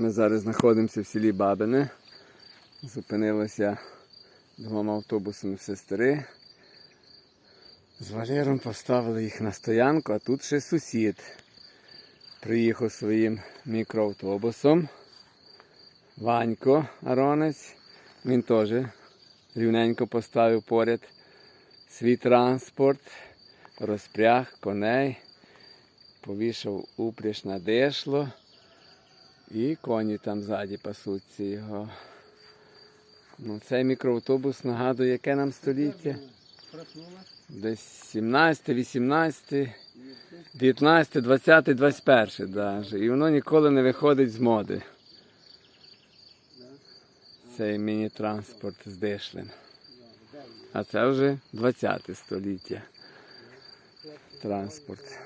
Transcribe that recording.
Ми зараз знаходимося в селі Бабине. Зупинилися двома автобусами сестри. З Валером поставили їх на стоянку, а тут ще сусід. Приїхав своїм мікроавтобусом. Ванько Аронець. Він теж рівненько поставив поряд свій транспорт, розпряг коней, повішав упряж на дешло. І коні там ззаді пасуться його. Ну, цей мікроавтобус нагадує, яке нам століття? Десь 17, 18, 19, 20, 21 даже. І воно ніколи не виходить з моди. Цей міні-транспорт з дишлем. А це вже 20 століття. Транспорт.